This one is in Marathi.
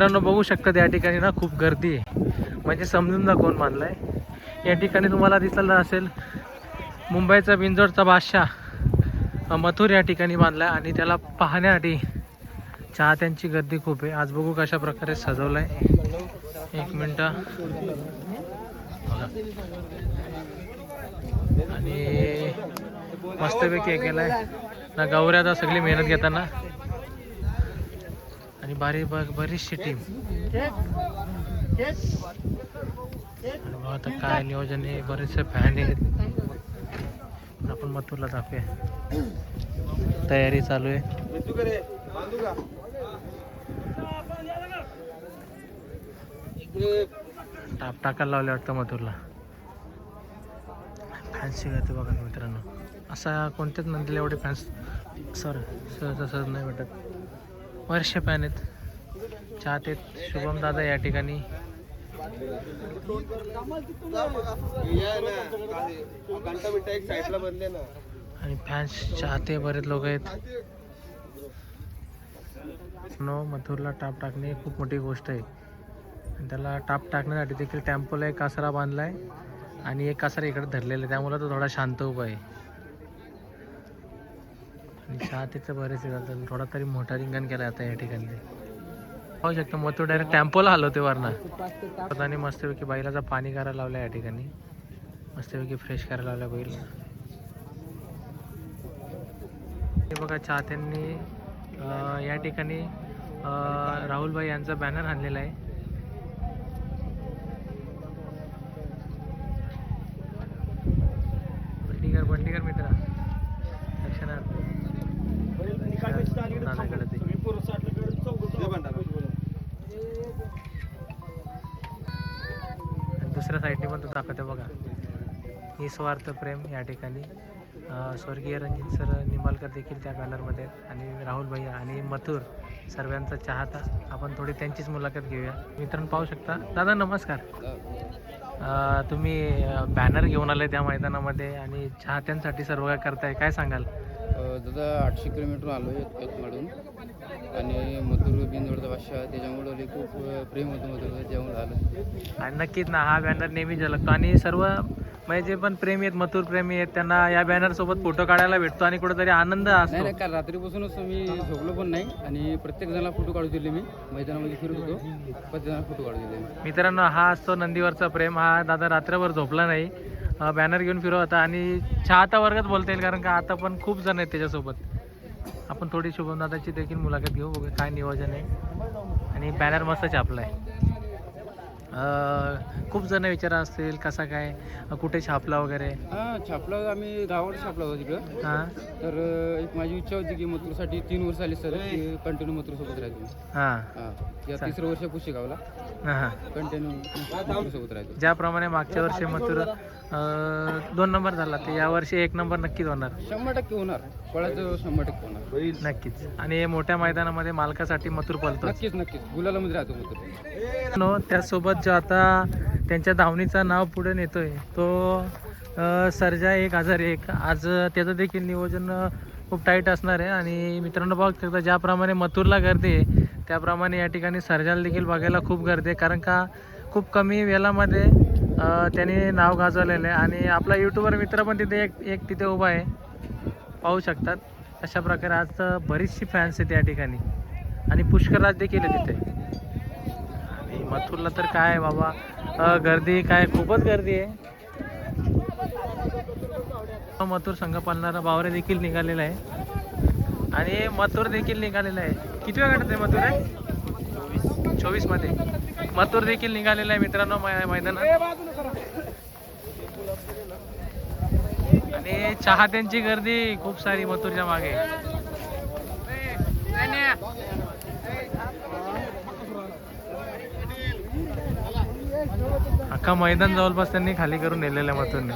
मित्रांनो बघू शकता या ठिकाणी ना खूप गर्दी आहे. म्हणजे समजून जा कोण मानलाय या ठिकाणी तुम्हाला दिसलं असेल मुंबईचा बिंजोडचा बादशाह मथुर या ठिकाणी बांधलाय आणि त्याला पाहण्यासाठी चाहत्यांची गर्दी खूप आहे. आज बघू कशा प्रकारे आहे एक मिनिट. आणि मस्तपैकी हे केलाय. ना गौऱ्या सगळी मेहनत घेताना. आणि बारी बघ बरीचशी टीम आता काय नियोजन आहे बरेचसे फॅन आहेत. आपण मथुरला दाखवूया तयारी चालू आहे. टाप टाकायला लावले वाटतं मथुरला. फॅन्स शिकवते बघा मित्रांनो. असा कोणत्याच नंदीला एवढे फॅन्स सर सहज सहज नाही भेटत. वर्षे फॅन आहेत. चाहते शुभम दादा या ठिकाणी. आणि फॅन्स चाहते बरेच लोक आहेत. नो मथुरला टाप टाकणे खूप मोठी गोष्ट आहे. आणि त्याला टाप टाकण्यासाठी देखील टेम्पोला एक कासरा बांधला आहे आणि एक कासरा इकडे धरलेला आहे. त्यामुळे तो थोडा शांत उभा आहे. आणि चाहतेचं बरेच येतात थोडा तरी मोठा रिंगण केला आता या ठिकाणी. पाहू शकतो तो डायरेक्ट टेम्पोला आलो ते वरनं. आणि मस्तपैकी बैलाचा पाणी करायला लावलं या ठिकाणी. मस्तपैकी फ्रेश करायला लावल्या बैल हे बघा चाहत्यांनी या ठिकाणी राहुलबाई राहुलभाई यांचा बॅनर आणलेला आहे. दुसऱ्या साईडने पण तो दाखवतो बघा. निस्वार्थ प्रेम या ठिकाणी. स्वर्गीय रणजित सर निंबालकर देखील त्या बॅनरमध्ये आणि राहुल भैया आणि मथुर सर्वांचा चाहता. आपण थोडी त्यांचीच मुलाखत घेऊया. मित्रांनो पाहू शकता. दादा नमस्कार. तुम्ही बॅनर घेऊन आले त्या मैदानामध्ये आणि चाहत्यांसाठी सर्व काय करताय? काय सांगाल? दादा आठशे किलोमीटर आलो एक आणि त्याच्यामुळे खूप प्रेम होतं त्यामुळे आलो आणि नक्कीच ना हा बॅनर नेहमी झलकतो. आणि सर्व म्हणजे जे पण प्रेमी आहेत मथुर प्रेमी आहेत त्यांना या बॅनर सोबत फोटो काढायला भेटतो आणि कुठेतरी आनंद नाही असतो. नाही काल रात्रीपासूनच मी झोपलो पण नाही आणि प्रत्येक जणाला फोटो काढू दिले मी. मैदानामध्ये फिरत होतो. प्रत्येक जणाला फोटो काढू दिले मी. मित्रांनो हा असतो नंदीवरचा प्रेम. हा दादा रात्रभर झोपला नाही. बॅनर घेऊन फिरत होता. आणि चाहता वर्गात बोलता येईल कारण का आता पण खूप जण आहेत त्याच्यासोबत. आपण थोडी शुभमदादाची देखील मुलाखत घेऊ. बघू काय नियोजन आहे. आणि बॅनर मस्त छापला आहे खूप जण विचार असतील कसा काय? कुठे छापला वगैरे? हां छापला आम्ही गावावर छापला होता तिकडं. हां. तर एक माझी इच्छा होती की मथुरसाठी तीन वर्ष आली सर कंटिन्यू मथुरसोबत राहतो. मी. हां. हां. या तिसरं वर्ष पुशेगावला हां कंटिन्यू मथुरसोबत राहतो. ज्याप्रमाणे मागच्या वर्षी मथुर दोन नंबर झाला तर यावर्षी एक नंबर नक्कीच होणार. शंभर टक्के होणार. फळाचं शंभर टक्के होणार. नक्कीच. आणि मोठ्या मैदानामध्ये मालकासाठी मथुर पळतो नक्कीच नक्कीच. गुलालामध्ये राहतो मथुर. नो त्यासोबत जो आता त्यांच्या धावणीचं नाव पुढे नेतोय. तो सर्जा एक हजार एक आज त्याचं देखील नियोजन खूप टाईट असणार आहे. आणि मित्रांनो बघू शकता ज्याप्रमाणे मथुरला गर्दी आहे त्याप्रमाणे या ठिकाणी सर्जाला देखील बघायला खूप गर्दी आहे. कारण का खूप कमी वेळामध्ये त्याने नाव गाजवलेलं आहे. आणि आपला यूट्यूबर मित्र पण तिथे एक एक तिथे उभा आहे. पाहू शकतात. अशा प्रकारे आज बरीचशी फॅन्स आहेत या ठिकाणी. आणि पुष्कराज देखील आहे तिथे. मथुरला तर काय बाबा? गर्दी काय? खूपच गर्दी आहे. मथुर संघ पालणारा बावरे देखील निघालेला आहे. आणि मथुर देखील निघालेला आहे. किती वेळ आहे मथुर आहे? चोवीसमध्ये. मथुर देखील निघालेला आहे मित्रांनो मै- मैदानात. आणि चाहत्यांची गर्दी खूप सारी मथुरच्या मागे. अख्खा मैदान जवळपास त्यांनी खाली करून नेलेल्या मातूंनी.